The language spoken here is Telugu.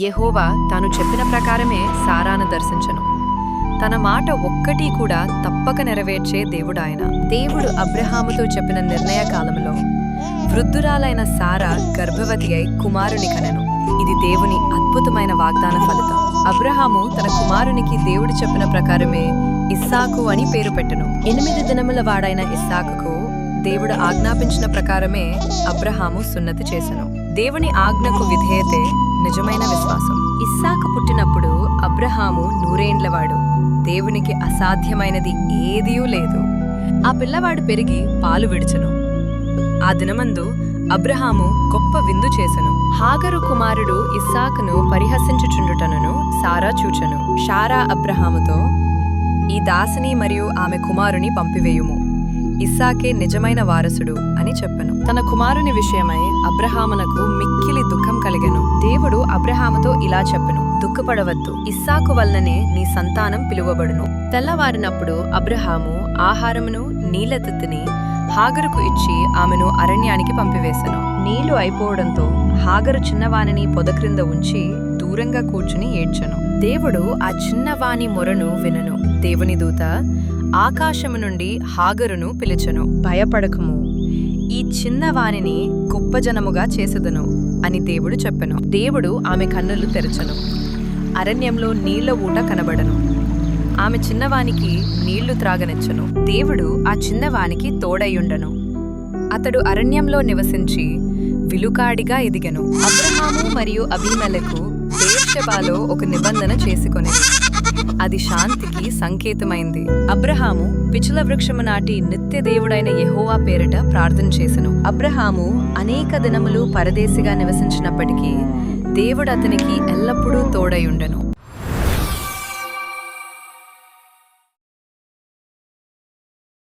యెహోవా తాను చెప్పిన ప్రకారమే సారాను దర్శించను. తన మాట ఒక్కటి కూడా తప్పక నెరవేర్చే దేవుడాయన. దేవుడు అబ్రహాముతో చెప్పిన నిర్ణయ కాలంలో వృద్ధురాలైన సారా గర్భవతి అయి కుమారుని కనెను. ఇది దేవుని అద్భుతమైన వాగ్దాన ఫలితం. అబ్రహాము తన కుమారునికి దేవుడు చెప్పిన ప్రకారమే ఇస్సాకు అని పేరు పెట్టెను. ఎనిమిది దినముల వాడైన ఇస్సాకుకు దేవుడు ఆజ్ఞాపించిన ప్రకారమే అబ్రహాము సున్నతి చేసెను. దేవుని ఆజ్ఞకు విధేయతే నిజమైన విశ్వాసం. ఇస్సాకు పుట్టినప్పుడు అబ్రహాము నూరేండ్లవాడు. దేవునికి అసాధ్యమైనది ఏదియూ లేదు. ఆ పిల్లవాడు పెరిగి పాలు విడిచను. ఆ దినమందు అబ్రహాము గొప్ప విందు చేసెను. హాగరు కుమారుడు ఇస్సాకును పరిహసించుచుండుటను సారా చూచెను. షారా అబ్రహాముతో ఈ దాసిని మరియు ఆమె కుమారుని పంపివేయుము. ఇస్సాకే నిజమైన వారసుడు అని చెప్పెను. తన కుమారుని విషయమై అబ్రహామునకు మిక్కిలి దేవుడు అబ్రహాముతో ఇలా చెప్పెను దుఃఖపడవద్దు. ఇస్సాకు వలననే నీ సంతానం పిలువబడును. తెల్లవారినప్పుడు అబ్రహాము ఆహారమును నీలతెత్తిని హాగరుకు ఇచ్చి ఆమెను అరణ్యానికి పంపివేశను నీళ్ళు అయిపోవడంతో హాగరు చిన్నవానిని పొదక్రింద ఉంచి దూరంగా కూర్చుని ఏడ్చను. దేవుడు ఆ చిన్నవాని మొరను వినను. దేవుని దూత ఆకాశము నుండి హాగరును పిలిచెను. భయపడకము. చిన్నవానిని గొప్ప జనముగా చేసెదను అని దేవుడు చెప్పెను. దేవుడు ఆమె కన్నులు తెరచను. అరణ్యంలో నీళ్ళ ఊట కనబడను. ఆమె చిన్నవానికి నీళ్ళు త్రాగనిచ్చను. దేవుడు ఆ చిన్నవానికి తోడయ్యుండను. అతడు అరణ్యంలో నివసించి విలుకాడిగా ఎదిగెను. అబ్రహాము మరియు అభిమలకు దేశబాలో ఒక నిబంధన చేసుకొనేది అది శాంతికి సంకేతమైంది. అబ్రహాము పిచుల వృక్షము నాటి నిత్య దేవుడైన యహోవా పేరిట ప్రార్థన చేసెను. అబ్రహాము అనేక దినములు పరదేశిగా నివసించినప్పటికీ దేవుడు అతనికి ఎల్లప్పుడూ తోడయుండెను